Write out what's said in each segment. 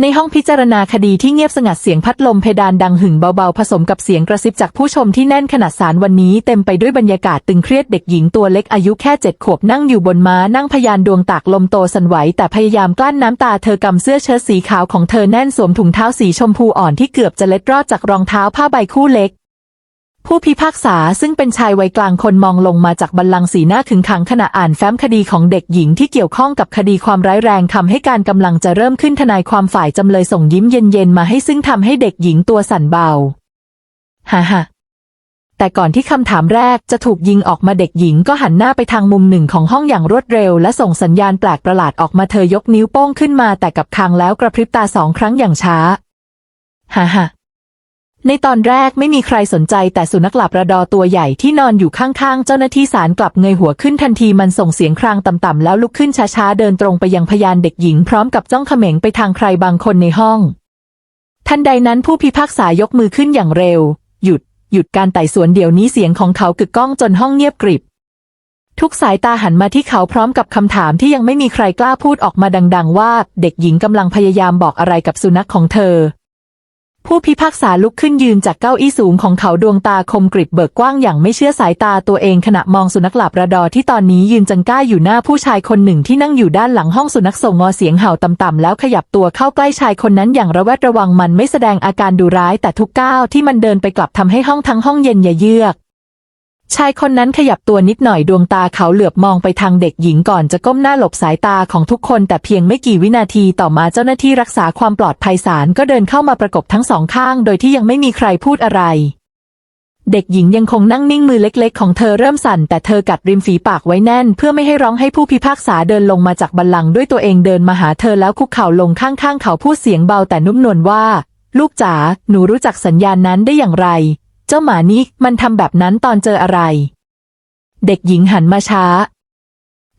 ในห้องพิจารณาคดีที่เงียบสงัดเสียงพัดลมเพดานดังหึ่งเบาๆ ผสมกับเสียงกระซิบจากผู้ชมที่แน่นขนาดสารวันนี้เต็มไปด้วยบรรยากาศตึงเครียดเด็กหญิงตัวเล็กอายุแค่เจ็ดขวบนั่งอยู่บนม้านั่งพยานดวงตากลมโตสันไหว แต่พยายามกลั้นน้ำตาเธอกำเสื้อเชิ้ตสีขาวของเธอแน่นสวมถุงเท้าสีชมพูอ่อนที่เกือบจะเล็ดรอดจากรองเท้าผ้าใบคู่เล็ก ผู้พิพากษาซึ่งเป็นชายวัยกลางคนมองลงมาจากบัลลังก์สีหน้าขึงขังขณะอ่านแฟ้มคดีของเด็กหญิงที่เกี่ยวข้องกับคดีความร้ายแรงคำให้การกำลังจะเริ่มขึ้นทนายความฝ่ายจำเลยส่งยิ้มเย็นๆมาให้ซึ่งทำให้เด็กหญิงตัวสั่นเบาฮ่าฮ่าแต่ก่อนที่คำถามแรกจะถูกยิงออกมาเด็กหญิงก็หันหน้าไปทางมุมหนึ่งของห้องอย่างรวดเร็ว และส่งสัญญาณแปลกประหลาดออกมาเธอยกนิ้วโป้งขึ้นมาแต่กับคางแล้วกระพริบตาสองครั้งอย่างช้าฮ่าฮ่า ในตอนแรกไม่มีใครสนใจแต่สุนัขหลับระดอตัวใหญ่ที่นอนอยู่ข้างๆ เจ้าหน้าที่ศาลกลับเงยหัวขึ้นทันทีมันส่งเสียงครางต่ำๆแล้วลุกขึ้นช้าๆ เดินตรงไปยังพยานเด็กหญิงพร้อมกับจ้องเขม็งไปทางใครบางคนในห้อง ทันใดนั้นผู้พิพากษายกมือขึ้นอย่างเร็ว หยุด หยุดการไต่สวนเดี๋ยวนี้เสียงของเขากึกก้องจนห้องเงียบกริบ ทุกสายตาหันมาที่เขาพร้อมกับคำถามที่ยังไม่มีใครกล้าพูดออกมาดัง ๆ ว่า เด็กหญิงกำลังพยายามบอกอะไรกับสุนัขของเธอ ผู้พิพากษาลุกขึ้นยืนจากเก้าอี้สูงของเขาดวงตาคมกริบเบิกกว้างอย่างไม่เชื่อสายตาตัวเองขณะมองสุนัขหลับระดอที่ตอนนี้ยืนจังก้าอยู่หน้าผู้ชายคนหนึ่งที่นั่งอยู่ด้านหลังห้องสุนัขส่งงอเสียงเห่าต่ำๆแล้วขยับตัวเข้าใกล้ชายคนนั้นอย่างระแวดระวังมันไม่แสดงอาการดุร้ายแต่ทุกก้าวที่มันเดินไปกลับทำให้ห้องทั้งห้องเย็นยะเยือก ชายคนนั้นขยับตัวนิดหน่อยดวงตาเขาเหลือบมองไปทางเด็กหญิงก่อนจะก้มหน้าหลบสายตาของทุกคนแต่เพียงไม่กี่วินาทีต่อมาเจ้าหน้าที่รักษาความปลอดภัยศาลก็เดินเข้ามาประกบทั้งสองข้าง โดยที่ยังไม่มีใครพูดอะไร เด็กหญิงยังคงนั่งนิ่งมือเล็กๆ ของเธอเริ่มสั่น แต่เธอกัดริมฝีปากไว้แน่น เพื่อไม่ให้ร้องให้ผู้พิพากษาเดินลงมาจากบัลลังก์ด้วยตัวเองเดินมาหาเธอแล้วคุกเข่าลงข้างๆ เขาพูดเสียงเบาแต่นุ่มนวลว่า ลูกจ๋าหนูรู้จักสัญญาณนั้นได้อย่างไร เจ้าหมานี้มันทำแบบนั้นตอนเจออะไร เด็กหญิงหันมาช้า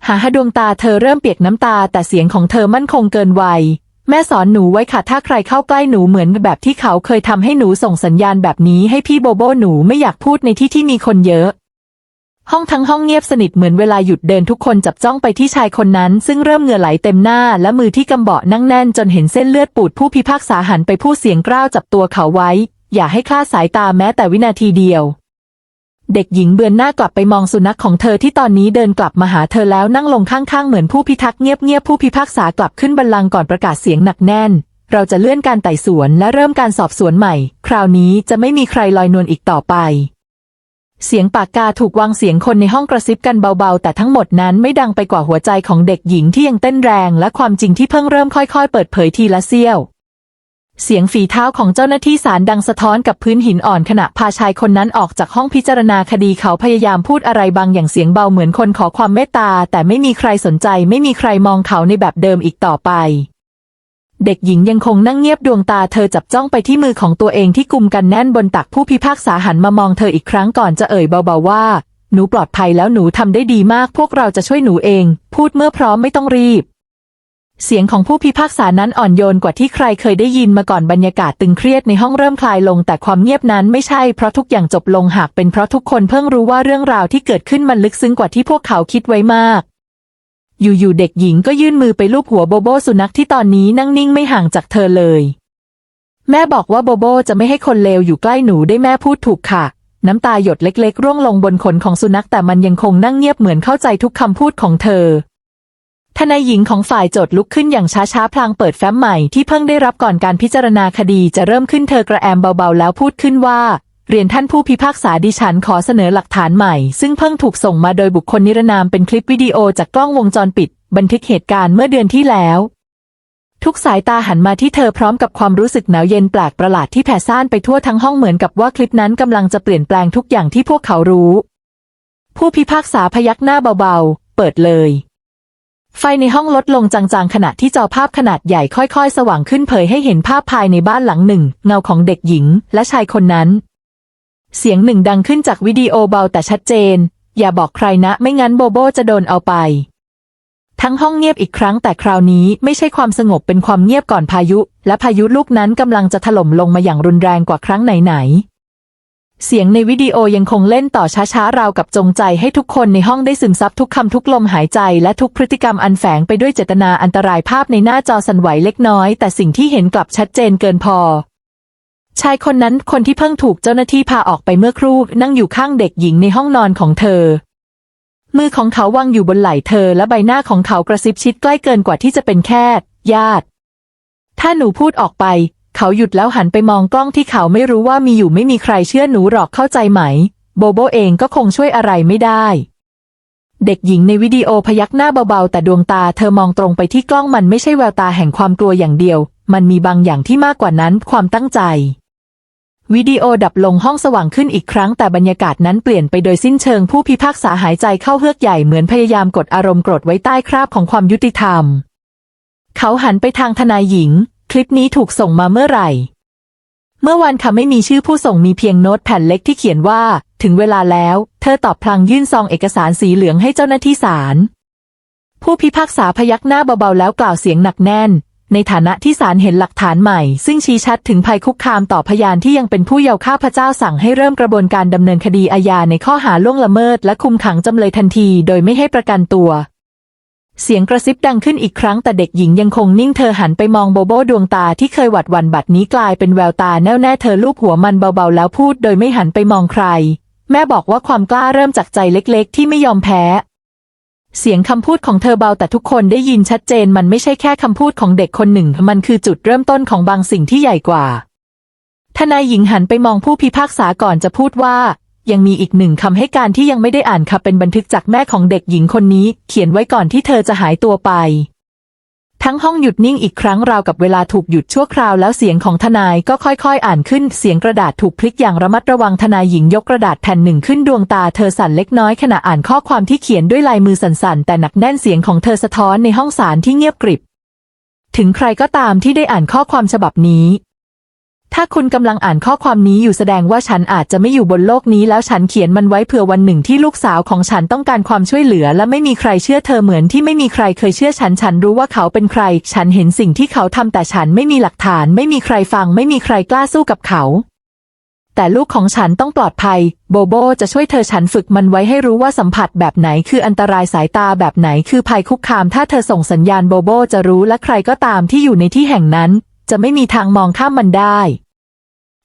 หาดวงตาเธอเริ่มเปียกน้ำตาแต่เสียงของเธอมั่นคงเกินวัย แม่สอนหนูไว้ค่ะถ้าใครเข้าใกล้หนูเหมือนแบบที่เขาเคยทำให้หนูส่งสัญญาณแบบนี้ให้พี่โบโบหนูไม่อยากพูดในที่ที่มีคนเยอะห้องทั้งห้องเงียบสนิทเหมือนเวลาหยุดเดินทุกคนจับจ้องไปที่ชายคนนั้น ซึ่งเริ่มเหงื่อไหลเต็มหน้าและมือที่กำเบาะนั่งแน่นจนเห็นเส้นเลือดปูดผู้พิพากษาหันไปพูดเสียงกร้าวจับตัวเขาไว้ อย่าให้คลาดสายตาแม้แต่วินาทีเดียว เด็กหญิงเบือนหน้ากลับไปมองสุนัขของเธอที่ตอนนี้เดินกลับมาหาเธอแล้วนั่งลงข้างๆเหมือนผู้พิทักษ์เงียบๆผู้พิพากษากลับขึ้นบัลลังก์ก่อนประกาศเสียงหนักแน่น เราจะเลื่อนการไต่สวนและเริ่มการสอบสวนใหม่ คราวนี้จะไม่มีใครลอยนวลอีกต่อไปเสียงปากกาถูกวางเสียงคนในห้องกระซิบกันเบาๆ แต่ทั้งหมดนั้นไม่ดังไปกว่าหัวใจของเด็กหญิงที่ยังเต้นแรง และความจริงที่เพิ่งเริ่มค่อยๆ เปิดเผยทีละเสี้ยว เสียงฝีเท้าของเจ้าหน้าที่ศาลดังสะท้อนกับพื้นหินอ่อนขณะพาชายคนนั้นออกจากห้องพิจารณาคดีเขาพยายามพูดอะไรบางอย่างเสียงเบาเหมือนคนขอความเมตตา แต่ไม่มีใครสนใจไม่มีใครมองเขาในแบบเดิมอีกต่อไป เด็กหญิงยังคงนั่งเงียบดวงตาเธอจับจ้องไปที่มือของตัวเองที่กุมกันแน่นบนตักผู้พิพากษาหันมามองเธออีกครั้งก่อนจะเอ่ยเบาๆว่า หนูปลอดภัยแล้วหนูทำได้ดีมากพวกเราจะช่วยหนูเอง พูดเมื่อพร้อมไม่ต้องรีบ เสียงของผู้พิพากษานั้นอ่อนโยนกว่าที่ใครเคยได้ยินมาก่อนบรรยากาศตึงเครียดในห้องเริ่มคลายลง แต่ความเงียบนั้นไม่ใช่เพราะทุกอย่างจบลงหากเป็นเพราะทุกคนเพิ่งรู้ว่าเรื่องราวที่เกิดขึ้นมันลึกซึ้งกว่าที่พวกเขาคิดไว้มากอยู่ๆเด็กหญิงก็ยื่นมือไปลูบหัวโบโบสุนัขที่ตอนนี้นั่งนิ่งไม่ห่างจากเธอเลย แม่บอกว่าโบโบจะไม่ให้คนเลวอยู่ใกล้หนูได้แม่พูดถูกค่ะ น้ำตาหยดเล็กๆ ร่วงลงบนขนของสุนัขแต่มันยังคงนั่งเงียบเหมือนเข้าใจทุกคำพูดของเธอ ทนายหญิงของฝ่ายโจทย์ลุกขึ้นอย่างช้าๆ พลางเปิดแฟ้มใหม่ที่เพิ่งได้รับก่อนการพิจารณาคดีจะเริ่มขึ้นเธอกระแอมเบาๆ แล้วพูดขึ้นว่า เรียนท่านผู้พิพากษาดิฉันขอเสนอหลักฐานใหม่ ซึ่งเพิ่งถูกส่งมาโดยบุคคลนิรนามเป็นคลิปวิดีโอจากกล้องวงจรปิด บันทึกเหตุการณ์เมื่อเดือนที่แล้ว ทุกสายตาหันมาที่เธอพร้อมกับความรู้สึกหนาวเย็นแปลกประหลาดที่แผ่ซ่านไปทั่วทั้งห้องเหมือนกับว่าคลิปนั้นกำลังจะเปลี่ยนแปลงทุกอย่างที่พวกเขารู้ ผู้พิพากษาพยักหน้าเบาๆ เปิดเลย ไฟในห้องลดลงจางๆ ขณะที่จอภาพขนาดใหญ่ค่อยๆ สว่างขึ้นเผยให้เห็นภาพภายในบ้านหลังหนึ่ง เงาของเด็กหญิง และชายคนนั้น เสียงหนึ่งดังขึ้นจากวิดีโอเบาแต่ชัดเจน อย่าบอกใครนะไม่งั้นโบโบจะโดนเอาไป ทั้งห้องเงียบอีกครั้งแต่คราวนี้ไม่ใช่ความสงบเป็นความเงียบก่อนพายุ และพายุลูกนั้นกำลังจะถล่มลงมาอย่างรุนแรงกว่าครั้งไหน เสียงในวิดีโอยังคงเล่นต่อช้าๆ ราวกับจงใจให้ทุกคนในห้องได้ซึมซับทุกคำทุกลมหายใจ และทุกพฤติกรรมอันแฝงไปด้วยเจตนาอันตรายภาพในหน้าจอสั่นไหวเล็กน้อย แต่สิ่งที่เห็นกลับชัดเจนเกินพอ ชายคนนั้นคนที่เพิ่งถูกเจ้าหน้าที่พาออกไปเมื่อครู่นั่งอยู่ข้างเด็กหญิงในห้องนอนของเธอ มือของเขาวางอยู่บนไหล่เธอ และใบหน้าของเขากระซิบชิดใกล้เกินกว่าที่จะเป็นแค่ญาติ ถ้าหนูพูดออกไป เขาหยุดแล้วหันไปมองกล้องที่เขาไม่รู้ว่ามีอยู่ไม่มีใครเชื่อหนูหรอกเข้าใจไหม โบโบเองก็คงช่วยอะไรไม่ได้ เด็กหญิงในวิดีโอพยักหน้าเบาๆ แต่ดวงตาเธอมองตรงไปที่กล้องมันไม่ใช่แววตาแห่งความกลัวอย่างเดียว มันมีบางอย่างที่มากกว่านั้นความตั้งใจ วิดีโอดับลงห้องสว่างขึ้นอีกครั้งแต่บรรยากาศนั้นเปลี่ยนไปโดยสิ้นเชิงผู้พิพากษาหายใจเข้าเฮือกใหญ่เหมือนพยายามกดอารมณ์โกรธไว้ใต้คราบของความยุติธรรม เขาหันไปทางทนายหญิง ลิปนี้ถูกส่งมาเมื่อไหร่ เมื่อวันค่ะไม่มีชื่อผู้ส่งมีเพียงโน้ตแผ่นเล็กที่เขียนว่า ถึงเวลาแล้ว เธอตอบพลางยื่นซองเอกสารสีเหลืองให้เจ้าหน้าที่ศาลผู้พิพากษาพยักหน้าเบาๆแล้วกล่าวเสียงหนักแน่น ในฐานะที่ศาลเห็นหลักฐานใหม่ ซึ่งชี้ชัดถึงภัยคุกคามต่อพยานที่ยังเป็นผู้เยาว์ข้าพเจ้าสั่งให้เริ่มกระบวนการดำเนินคดีอาญาในข้อหาล่วงละเมิดและคุมขังจำเลยทันที โดยไม่ให้ประกันตัว เสียงกระซิบดังขึ้นอีกครั้งแต่เด็กหญิงยังคงนิ่งเธอหันไปมองโบโบดวงตาที่เคยหวัดวันบัดนี้กลายเป็นแววตาแน่วแน่เธอลูบหัวมันเบาๆแล้วพูดโดยไม่หันไปมองใคร แม่บอกว่าความกล้าเริ่มจากใจเล็กๆ ที่ไม่ยอมแพ้ เสียงคำพูดของเธอเบาแต่ทุกคนได้ยินชัดเจนมันไม่ใช่แค่คำพูดของเด็กคนหนึ่ง มันคือจุดเริ่มต้นของบางสิ่งที่ใหญ่กว่าทนายหญิงหันไปมองผู้พิพากษาก่อนจะพูดว่า ยังมีอีกหนึ่งคำให้การที่ยังไม่ได้อ่านค่ะเป็นบันทึกจากแม่ของเด็กหญิงคนนี้ เขียนไว้ก่อนที่เธอจะหายตัวไป ทั้งห้องหยุดนิ่งอีกครั้งราวกับเวลาถูกหยุดชั่วคราวแล้วเสียงของทนายก็ค่อยๆ อ่านขึ้นเสียงกระดาษถูกพลิกอย่างระมัดระวังทนายหญิงยกกระดาษแผ่นหนึ่งขึ้นดวงตาเธอสั่นเล็กน้อยขณะอ่านข้อความที่เขียนด้วยลายมือสั่นๆ แต่หนักแน่นเสียงของเธอสะท้อนในห้องศาลที่เงียบกริบถึงใครก็ตามที่ได้อ่านข้อความฉบับนี้ ถ้าคุณกำลังอ่านข้อความนี้อยู่แสดงว่าฉันอาจจะไม่อยู่บนโลกนี้แล้วฉันเขียนมันไว้เผื่อวันหนึ่งที่ลูกสาวของฉันต้องการความช่วยเหลือ และไม่มีใครเชื่อเธอเหมือนที่ไม่มีใครเคยเชื่อฉัน ฉันรู้ว่าเขาเป็นใคร ฉันเห็นสิ่งที่เขาทำแต่ฉันไม่มีหลักฐาน ไม่มีใครฟัง ไม่มีใครกล้าสู้กับเขา แต่ลูกของฉันต้องปลอดภัย โบโบจะช่วยเธอฉันฝึกมันไว้ให้รู้ว่าสัมผัสแบบไหนคืออันตรายสายตาแบบไหนคือภัยคุกคาม ถ้าเธอส่งสัญญาณโบโบจะรู้และใครก็ตามที่อยู่ในที่แห่งนั้น จะไม่มีทางมองข้ามมันได้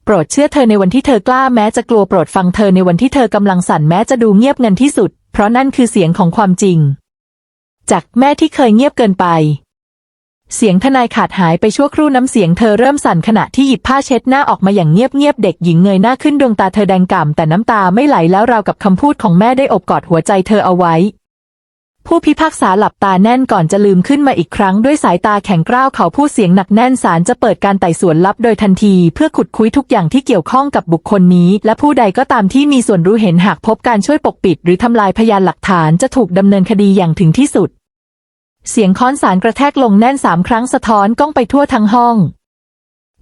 โปรดเชื่อเธอในวันที่เธอกล้าแม้จะกลัวโปรดฟังเธอในวันที่เธอกำลังสั่นแม้จะดูเงียบเงันที่สุด เพราะนั่นคือเสียงของความจริง จากแม่ที่เคยเงียบเกินไป เสียงทนายขาดหายไปชั่วครู่น้ำเสียงเธอเริ่มสั่นขณะที่หยิบผ้าเช็ดหน้าออกมาอย่างเงียบๆเด็กหญิงเงยหน้าขึ้นดวงตาเธอแดงก่ำแต่น้ำตาไม่ไหลแล้วราวกับคำพูดของแม่ได้อบกอดหัวใจเธอเอาไว้ ผู้พิพากษาหลับตาแน่นก่อนจะลืมขึ้นมาอีกครั้งด้วยสายตาแข็งกร้าวเขาพูดเสียงหนักแน่นศาลจะเปิดการไต่สวนลับโดยทันที เพื่อขุดคุยทุกอย่างที่เกี่ยวข้องกับบุคคลนี้ และผู้ใดก็ตามที่มีส่วนรู้เห็นหากพบการช่วยปกปิด หรือทำลายพยานหลักฐานจะถูกดำเนินคดีอย่างถึงที่สุด เสียงค้อนสารกระแทกลงแน่นสามครั้งสะท้อนก้องไปทั่วทั้งห้อง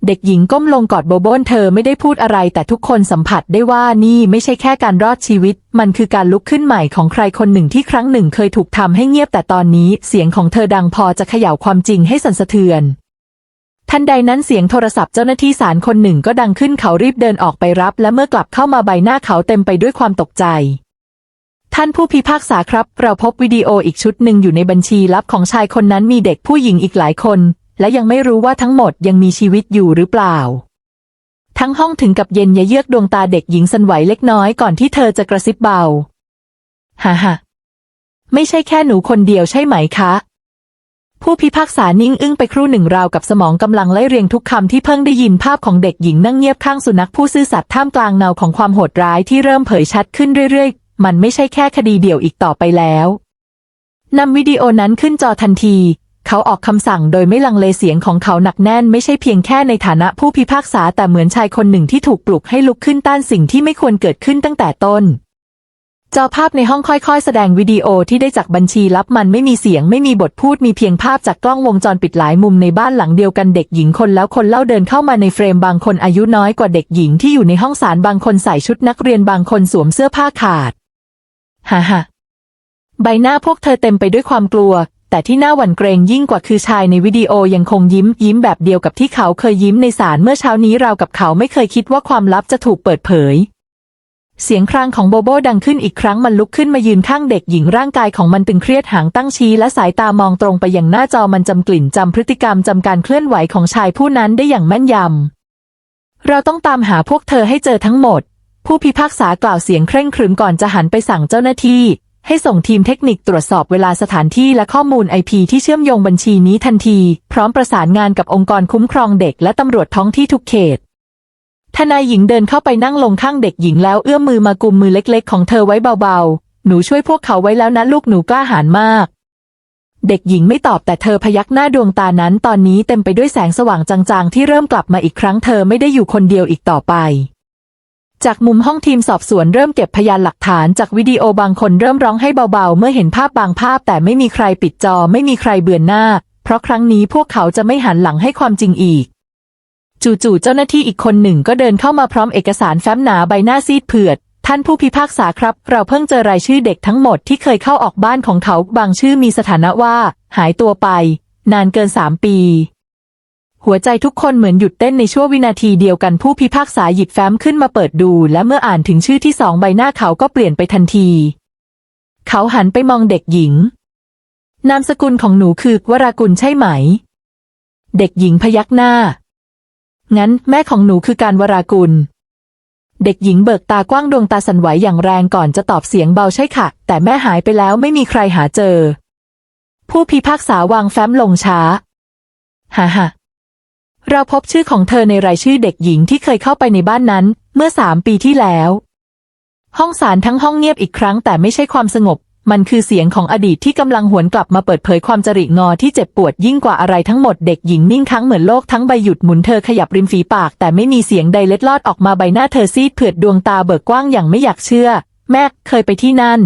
เด็กหญิงก้มลงกอดโบโบนเธอไม่ได้พูดอะไรแต่ทุกคนสัมผัสได้ว่านี่ไม่ใช่แค่การรอดชีวิต มันคือการลุกขึ้นใหม่ของใครคนหนึ่งที่ครั้งหนึ่งเคยถูกทำให้เงียบแต่ตอนนี้เสียงของเธอดังพอจะเขย่าความจริงให้สั่นสะเทือน ทันใดนั้นเสียงโทรศัพท์เจ้าหน้าที่ศาลคนหนึ่งก็ดังขึ้นเขารีบเดินออกไปรับ และเมื่อกลับเข้ามาใบหน้าเขาเต็มไปด้วยความตกใจท่านผู้พิพากษาครับ เราพบวิดีโออีกชุดหนึ่งอยู่ในบัญชีลับของชายคนนั้นมีเด็กผู้หญิงอีกหลายคน และยังไม่รู้ว่าทั้งหมดยังมีชีวิตอยู่หรือเปล่า ทั้งห้องถึงกับเย็นยะเยือกดวงตาเด็กหญิงสันไหวเล็กน้อยก่อนที่เธอจะกระซิบเบาฮ่าฮ่าไม่ใช่แค่หนูคนเดียวใช่ไหมคะ ผู้พิพากษานิ่งอึ้งไปครู่หนึ่งราวกับสมองกำลังไล่เรียงทุกคำที่เพิ่งได้ยินภาพของเด็กหญิงนั่งเงียบข้างสุนัขผู้ซื่อสัตย์ท่ามกลางเงาของความโหดร้ายที่เริ่มเผยชัดขึ้นเรื่อยๆ มันไม่ใช่แค่คดีเดียวอีกต่อไปแล้วนำวิดีโอนั้นขึ้นจอทันที เขาออกคำสั่งโดยไม่ลังเลเสียงของเขาหนักแน่นไม่ใช่เพียงแค่ในฐานะผู้พิพากษาแต่เหมือนชายคนหนึ่งที่ถูกปลุกให้ลุกขึ้นต้านสิ่งที่ไม่ควรเกิดขึ้นตั้งแต่ต้นจอภาพในห้องค่อยๆ แสดงวิดีโอที่ได้จากบัญชีลับมันไม่มีเสียงไม่มีบทพูดมีเพียงภาพจากกล้องวงจรปิดหลายมุมในบ้านหลังเดียวกันเด็กหญิงคนแล้วคนเล่าเดินเข้ามาในเฟรมบางคนอายุน้อยกว่าเด็กหญิงที่อยู่ในห้องศาลบางคนใส่ชุดนักเรียนบางคนสวมเสื้อผ้าขาดฮ่าฮ่าใบหน้าพวกเธอเต็มไปด้วยความกลัว แต่ที่น่าหวั่นเกรงยิ่งกว่าคือชายในวิดีโอยังคงยิ้มยิ้มแบบเดียวกับที่เขาเคยยิ้มในศาลเมื่อเช้านี้ราวกับเขาไม่เคยคิดว่าความลับจะถูกเปิดเผย เสียงครางของโบโบดังขึ้นอีกครั้งมันลุกขึ้นมายืนข้างเด็กหญิงร่างกายของมันตึงเครียดหางตั้งชี้และสายตามองตรงไปยังหน้าจอมันจำกลิ่นจำพฤติกรรมจำการเคลื่อนไหวของชายผู้นั้นได้อย่างแม่นยำเราต้องตามหาพวกเธอให้เจอทั้งหมด ผู้พิพากษากล่าวเสียงเคร่งครึมก่อนจะหันไปสั่งเจ้าหน้าที่ ให้ส่งทีมเทคนิคตรวจสอบเวลาสถานที่และข้อมูลไอพีที่เชื่อมโยงบัญชีนี้ทันที พร้อมประสานงานกับองค์กรคุ้มครองเด็กและตำรวจท้องที่ทุกเขตทนายหญิงเดินเข้าไปนั่งลงข้างเด็กหญิงแล้วเอื้อมมือมากุมมือเล็กๆ ของเธอไว้เบาๆ หนูช่วยพวกเขาไว้แล้วนะลูกหนูกล้าหาญมาก เด็กหญิงไม่ตอบแต่เธอพยักหน้าดวงตานั้นตอนนี้เต็มไปด้วยแสงสว่างจางๆ ที่เริ่มกลับมาอีกครั้งเธอไม่ได้อยู่คนเดียวอีกต่อไป จากมุมห้องทีมสอบสวนเริ่มเก็บพยานหลักฐานจากวิดีโอบางคนเริ่มร้องให้เบาๆ เมื่อเห็นภาพบางภาพแต่ไม่มีใครปิดจอไม่มีใครเบือนหน้า เพราะครั้งนี้พวกเขาจะไม่หันหลังให้ความจริงอีก จู่ๆเจ้าหน้าที่อีกคนหนึ่งก็เดินเข้ามาพร้อมเอกสารแฟ้มหนาใบหน้าซีดเผือด ท่านผู้พิพากษาครับ เราเพิ่งเจอรายชื่อเด็กทั้งหมดที่เคยเข้าออกบ้านของเขาบางชื่อมีสถานะว่า หายตัวไป นานเกินสามปี หัวใจทุกคนเหมือนหยุดเต้นในชั่ววินาทีเดียวกันผู้พิพากษาหยิบแฟ้มขึ้นมาเปิดดู และเมื่ออ่านถึงชื่อที่สองใบหน้าเขาก็เปลี่ยนไปทันที เขาหันไปมองเด็กหญิง นามสกุลของหนูคือวรากุลใช่ไหม เด็กหญิงพยักหน้า งั้นแม่ของหนูคือการวรากุล เด็กหญิงเบิกตากว้างดวงตาสั่นไหวอย่างแรงก่อนจะตอบเสียงเบาใช่ค่ะ แต่แม่หายไปแล้วไม่มีใครหาเจอ ผู้พิพากษาวางแฟ้มลงช้า ฮ่าฮ่า เราพบชื่อของเธอในรายชื่อเด็กหญิงที่เคยเข้าไปในบ้านนั้น เมื่อสามปีที่แล้ว ห้องศาลทั้งห้องเงียบอีกครั้งแต่ไม่ใช่ความสงบ มันคือเสียงของอดีตที่กำลังหวนกลับมาเปิดเผยความจริงอที่เจ็บปวดยิ่งกว่าอะไรทั้งหมดเด็กหญิงนิ่งทั้งเหมือนโลกทั้งใบหยุดหมุนเธอขยับริมฝีปาก แต่ไม่มีเสียงใดเล็ดลอดออกมาใบหน้าเธอซีดเผือดดวงตาเบิกกว้างอย่างไม่อยากเชื่อ แม่เคยไปที่นั่น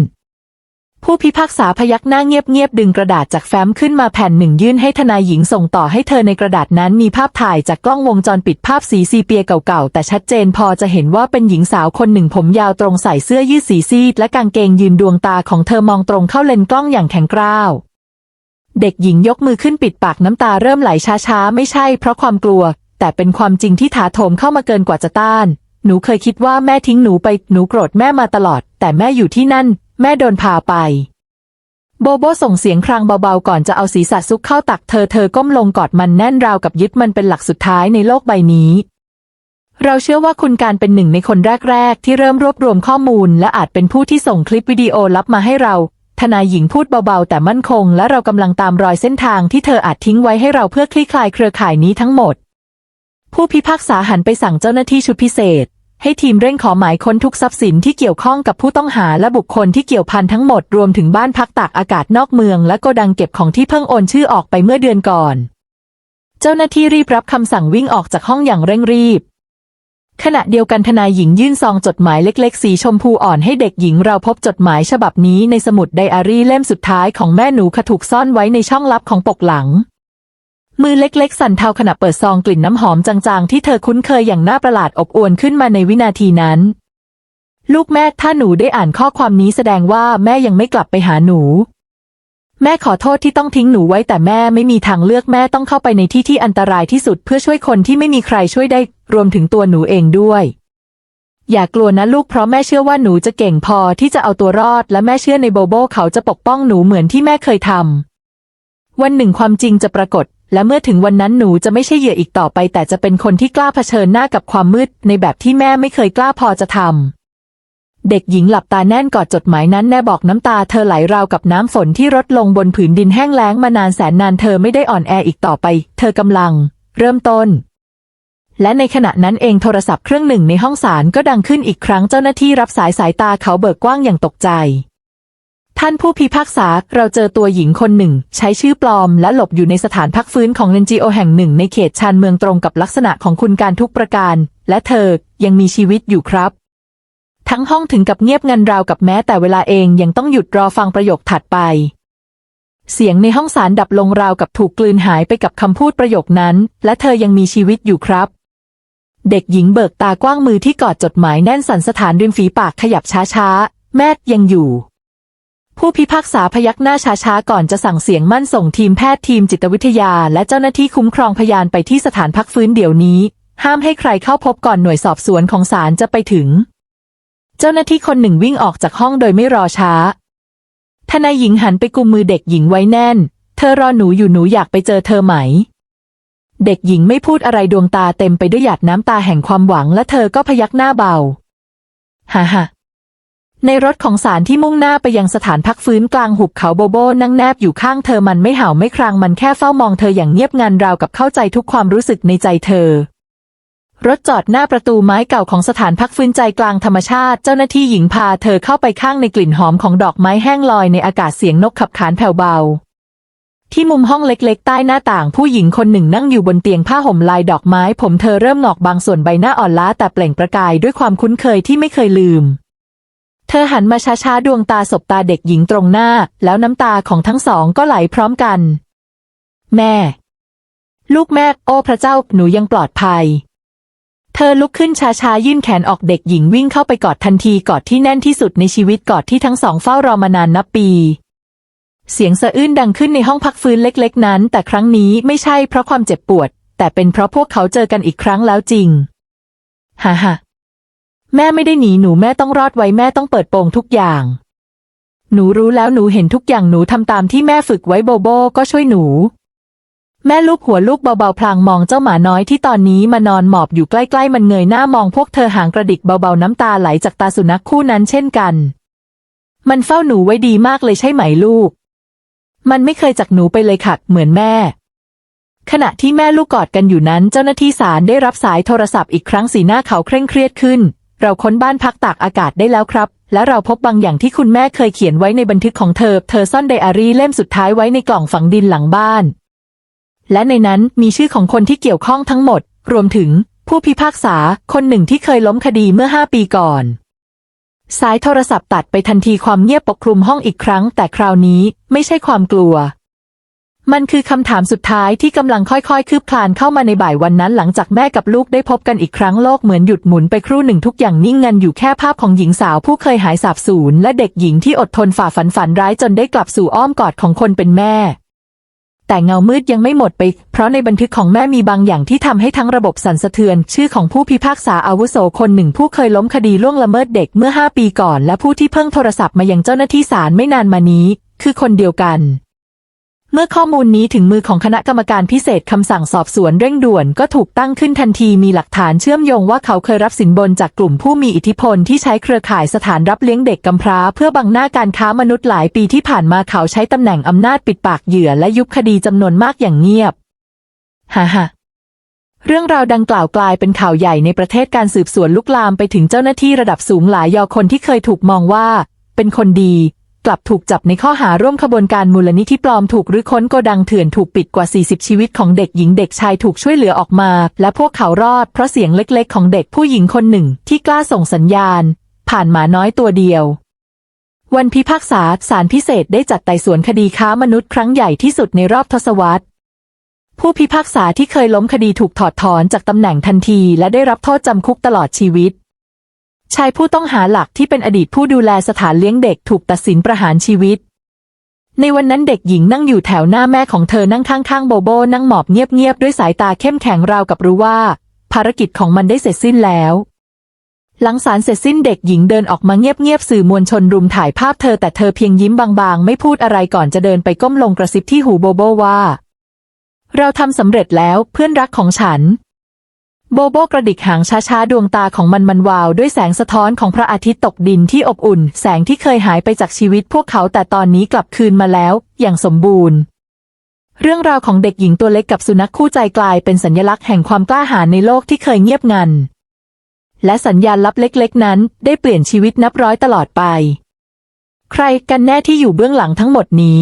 ผู้พิพากษาพยักหน้าเงียบๆดึงกระดาษจากแฟ้มขึ้นมาแผ่นหนึ่งยื่นให้ทนายหญิงส่งต่อให้เธอในกระดาษนั้นมีภาพถ่ายจากกล้องวงจรปิดภาพสีซีเปียเก่าๆ แต่ชัดเจนพอจะเห็นว่าเป็นหญิงสาวคนหนึ่งผมยาวตรงใส่เสื้อยืดสีซีดและกางเกงยืนดวงตาของเธอมองตรงเข้าเลนกล้องอย่างแข็งกร้าวเด็กหญิงยกมือขึ้นปิดปากน้ำตาเริ่มไหลช้าๆ ไม่ใช่เพราะความกลัว แต่เป็นความจริงที่ถาโถมเข้ามาเกินกว่าจะต้าน หนูเคยคิดว่าแม่ทิ้งหนูไปหนูโกรธแม่มาตลอด แต่แม่อยู่ที่นั่นแม่โดนพาไป โบโบส่งเสียงครางเบาๆ ก่อนจะเอาศีรษะซุกเข้าตักเธอเธอก้มลงกอดมันแน่นราวกับยึดมันเป็นหลักสุดท้ายในโลกใบนี้ เราเชื่อว่าคุณการเป็นหนึ่งในคนแรกๆ ที่เริ่มรวบรวมข้อมูล และอาจเป็นผู้ที่ส่งคลิปวิดีโอลับมาให้เรา ทนายหญิงพูดเบาๆ แต่มั่นคง และเรากำลังตามรอยเส้นทางที่เธออาจทิ้งไว้ให้เราเพื่อคลี่คลายเครือข่ายนี้ทั้งหมด ผู้พิพากษาหันไปสั่งเจ้าหน้าที่ชุดพิเศษ ให้ทีมเร่งขอหมายค้นทุกทรัพย์สินที่เกี่ยวข้องกับผู้ต้องหาและบุคคลที่เกี่ยวพันทั้งหมดรวมถึงบ้านพักตากอากาศนอกเมือง และโกดังเก็บของที่เพิ่งโอนชื่อออกไปเมื่อเดือนก่อน เจ้าหน้าที่รีบรับคำสั่งวิ่งออกจากห้องอย่างเร่งรีบ ขณะเดียวกันทนายหญิงยื่นซองจดหมายเล็ก ๆ สีชมพูอ่อนให้เด็กหญิงเราพบจดหมายฉบับนี้ในสมุดไดอารี่เล่มสุดท้ายของแม่หนูขถูกซ่อนไว้ในช่องลับของปกหลัง อเล็กๆ สั่นเทาขณะเปิดซองกลิ่นน้ำหอมจางๆ ที่เธอคุ้นเคยอย่างน่าประหลาดอบอวลขึ้นมาในวินาทีนั้น ลูกแม่ถ้าหนูได้อ่านข้อความนี้แสดงว่าแม่ยังไม่กลับไปหาหนู แม่ขอโทษที่ต้องทิ้งหนูไว้แต่แม่ไม่มีทางเลือกแม่ต้องเข้าไปในที่ที่อันตรายที่สุดเพื่อช่วยคนที่ไม่มีใครช่วยได้รวมถึงตัวหนูเองด้วยอย่ากลัวนะลูกเพราะแม่เชื่อว่าหนูจะเก่งพอที่จะเอาตัวรอด และแม่เชื่อในโบโบเขาจะปกป้องหนูเหมือนที่แม่เคยทำวันหนึ่งความจริงจะปรากฏ และเมื่อถึงวันนั้นหนูจะไม่ใช่เหยื่ออีกต่อไป แต่จะเป็นคนที่กล้าเผชิญหน้ากับความมืด ในแบบที่แม่ไม่เคยกล้าพอจะทำ เด็กหญิงหลับตาแน่นกอดจดหมายนั้นแน่บอกน้ำตาเธอไหลราวกับน้ำฝนที่รดลงบนผืนดินแห้งแล้งมานานแสนนานเธอไม่ได้อ่อนแออีกต่อไป เธอกำลัง เริ่มต้นและในขณะนั้นเองโทรศัพท์เครื่องหนึ่งในห้องศาลก็ดังขึ้นอีกครั้งเจ้าหน้าที่รับสายสายตาเขาเบิกกว้างอย่างตกใจ ท่านผู้พิพากษาเราเจอตัวหญิงคนหนึ่ง ใช้ชื่อปลอมและหลบอยู่ในสถานพักฟื้นของเนจีโอแห่งหนึ่งในเขตชานเมืองตรงกับลักษณะของคุณการทุกประการ และเธอยังมีชีวิตอยู่ครับ ทั้งห้องถึงกับเงียบงันราวกับแม้แต่เวลาเองยังต้องหยุดรอฟังประโยคถัดไป เสียงในห้องศาลดับลงราวกับถูกกลืนหายไปกับคำพูดประโยคนั้น และเธอยังมีชีวิตอยู่ครับ เด็กหญิงเบิกตากว้างมือที่กอดจดหมายแน่นสันสถานริมฝีปากขยับช้าๆ แม่ยังอยู่ ผู้พิพากษาพยักหน้าช้าๆ ก่อนจะสั่งเสียงมั่นส่งทีมแพทย์ทีมจิตวิทยา และเจ้าหน้าที่คุ้มครองพยานไปที่สถานพักฟื้นเดี๋ยวนี้ ห้ามให้ใครเข้าพบก่อนหน่วยสอบสวนของศาลจะไปถึง เจ้าหน้าที่คนหนึ่งวิ่งออกจากห้องโดยไม่รอช้า ทนายหญิงหันไปกุมมือเด็กหญิงไว้แน่น เธอรอหนูอยู่หนูอยากไปเจอเธอไหม เด็กหญิงไม่พูดอะไรดวงตาเต็มไปด้วยหยาดน้ำตาแห่งความหวังและเธอก็พยักหน้าเบา ฮ่าฮ่า ในรถของสารที่มุ่งหน้าไปยังสถานพักฟื้นกลางหุบเขาโบโบนั่งแนบอยู่ข้างเธอมันไม่เห่าไม่ครางมันแค่เฝ้ามองเธออย่างเงียบงันราวกับเข้าใจทุกความรู้สึกในใจเธอ รถจอดหน้าประตูไม้เก่าของสถานพักฟื้นใจกลางธรรมชาติ เจ้าหน้าที่หญิงพาเธอเข้าไปข้างในกลิ่นหอมของดอกไม้แห้งลอยในอากาศเสียงนกขับขานแผ่วเบาที่มุมห้องเล็กๆ ใต้หน้าต่างผู้หญิงคนหนึ่งนั่งอยู่บนเตียงผ้าห่มลายดอกไม้ ผมเธอเริ่มหงอกบางส่วนใบหน้าอ่อนล้าแต่เปล่งประกายด้วยความคุ้นเคยที่ไม่เคยลืม ธอหันมาช้าๆ ดวงตาสบตาเด็กหญิงตรงหน้า แล้วน้ำตาของทั้งสองก็ไหลพร้อมกัน แม่ ลูกแม่ โอ้พระเจ้า หนูยังปลอดภัย เธอลุกขึ้นช้าๆ ยื่นแขนออกเด็กหญิงวิ่งเข้าไปกอดทันทีกอดที่แน่นที่สุดในชีวิตกอดที่ทั้งสองเฝ้ารอมานานนับปี เสียงสะอื้นดังขึ้นในห้องพักฟื้นเล็กๆ นั้น แต่ครั้งนี้ไม่ใช่เพราะความเจ็บปวด แต่เป็นเพราะพวกเขาเจอกันอีกครั้งแล้วจริง ฮ่าฮ่า แม่ไม่ได้หนีหนูแม่ต้องรอดไว้แม่ต้องเปิดโปงทุกอย่าง หนูรู้แล้วหนูเห็นทุกอย่างหนูทำตามที่แม่ฝึกไว้โบโบก็ช่วยหนู แม่ลูกหัวลูกเบาๆพลางมองเจ้าหมาน้อยที่ตอนนี้มานอนหมอบอยู่ใกล้ๆมันเงยหน้ามองพวกเธอหางกระดิกเบาๆน้ำตาไหลจากตาสุนัขคู่นั้นเช่นกัน มันเฝ้าหนูไว้ดีมากเลยใช่ไหมลูก มันไม่เคยจากหนูไปเลยค่ะเหมือนแม่ขณะที่แม่ลูกกอดกันอยู่นั้นเจ้าหน้าที่ศาลได้รับสายโทรศัพท์อีกครั้งสีหน้าเขาเคร่งเครียดขึ้น เราค้นบ้านพักตากอากาศได้แล้วครับ และเราพบบางอย่างที่คุณแม่เคยเขียนไว้ในบันทึกของเธอ เธอซ่อนไดอารี่เล่มสุดท้ายไว้ในกล่องฝังดินหลังบ้าน และในนั้นมีชื่อของคนที่เกี่ยวข้องทั้งหมด รวมถึงผู้พิพากษาคนหนึ่งที่เคยล้มคดีเมื่อห้าปีก่อน สายโทรศัพท์ตัดไปทันทีความเงียบปกคลุมห้องอีกครั้ง แต่คราวนี้ไม่ใช่ความกลัว มันคือคำถามสุดท้ายที่กำลังค่อยๆ คืบคลานเข้ามาในบ่ายวันนั้น หลังจากแม่กับลูกได้พบกันอีกครั้งโลกเหมือนหยุดหมุนไปครู่หนึ่งทุกอย่างนิ่งงันอยู่แค่ภาพของหญิงสาวผู้เคยหายสาบสูญและเด็กหญิงที่อดทนฝ่าฝันฝันร้ายจนได้กลับสู่อ้อมกอดของคนเป็นแม่ แต่เงามืดยังไม่หมดไป เพราะในบันทึกของแม่มีบางอย่างที่ทำให้ทั้งระบบสั่นสะเทือน ชื่อของผู้พิพากษาอาวุโสคนหนึ่งผู้เคยล้มคดีล่วงละเมิดเด็กเมื่อห้าปีก่อน และผู้ที่เพิ่งโทรศัพท์มายังเจ้าหน้าที่ศาลไม่นานมานี้ คือคนเดียวกัน เมื่อข้อมูลนี้ถึงมือของคณะกรรมการพิเศษคำสั่งสอบสวนเร่งด่วนก็ถูกตั้งขึ้นทันทีมีหลักฐานเชื่อมโยงว่าเขาเคยรับสินบนจากกลุ่มผู้มีอิทธิพลที่ใช้เครือข่ายสถานรับเลี้ยงเด็กกำพร้า เพื่อบังหน้าการค้ามนุษย์หลายปีที่ผ่านมาเขาใช้ตำแหน่งอำนาจปิดปากเหยื่อและยุบคดีจำนวนมากอย่างเงียบฮ่าฮ่าเรื่องราวดังกล่าวกลายเป็นข่าวใหญ่ในประเทศการสืบสวนลุกลามไปถึงเจ้าหน้าที่ระดับสูงหลายยอคนที่เคยถูกมองว่า เป็นคนดี กลับถูกจับในข้อหาร่วมขบวนการมูลนิธิปลอมถูกรื้อค้นโกดังเถื่อนถูกปิดกว่า 40 ชีวิตของเด็กหญิงเด็กชายถูกช่วยเหลือออกมา และพวกเขารอดเพราะเสียงเล็กๆ ของเด็กผู้หญิงคนหนึ่งที่กล้าส่งสัญญาณ ผ่านหมาน้อยตัวเดียว วันพิพากษาศาลพิเศษได้จัดไต่สวนคดีค้ามนุษย์ครั้งใหญ่ที่สุดในรอบทศวรรษผู้พิพากษาที่เคยล้มคดีถูกถอดถอนจากตำแหน่งทันที และได้รับโทษจำคุกตลอดชีวิต ชายผู้ต้องหาหลักที่เป็นอดีตผู้ดูแลสถานเลี้ยงเด็กถูกตัดสินประหารชีวิต ในวันนั้นเด็กหญิงนั่งอยู่แถวหน้าแม่ของเธอนั่งข้างๆโบโบนั่งหมอบเงียบๆด้วยสายตาเข้มแข็งราวกับรู้ว่า ภารกิจของมันได้เสร็จสิ้นแล้วหลังสารเสร็จสิ้นเด็กหญิงเดินออกมาเงียบๆสื่อมวลชนรุมถ่ายภาพเธอแต่เธอเพียงยิ้มบางๆ ไม่พูดอะไรก่อนจะเดินไปก้มลงกระซิบที่หูโบโบว่า เราทำสำเร็จแล้วเพื่อนรักของฉัน โบโบกระดิกหางช้าๆ ดวงตาของมันมันวาวด้วยแสงสะท้อนของพระอาทิตย์ตกดินที่อบอุ่น แสงที่เคยหายไปจากชีวิตพวกเขาแต่ตอนนี้กลับคืนมาแล้ว อย่างสมบูรณ์ เรื่องราวของเด็กหญิงตัวเล็กกับสุนัขคู่ใจกลายเป็นสัญลักษณ์แห่งความกล้าหาญในโลกที่เคยเงียบงัน และสัญญาณลับเล็กๆ นั้น ได้เปลี่ยนชีวิตนับร้อยตลอดไป ใครกันแน่ที่อยู่เบื้องหลังทั้งหมดนี้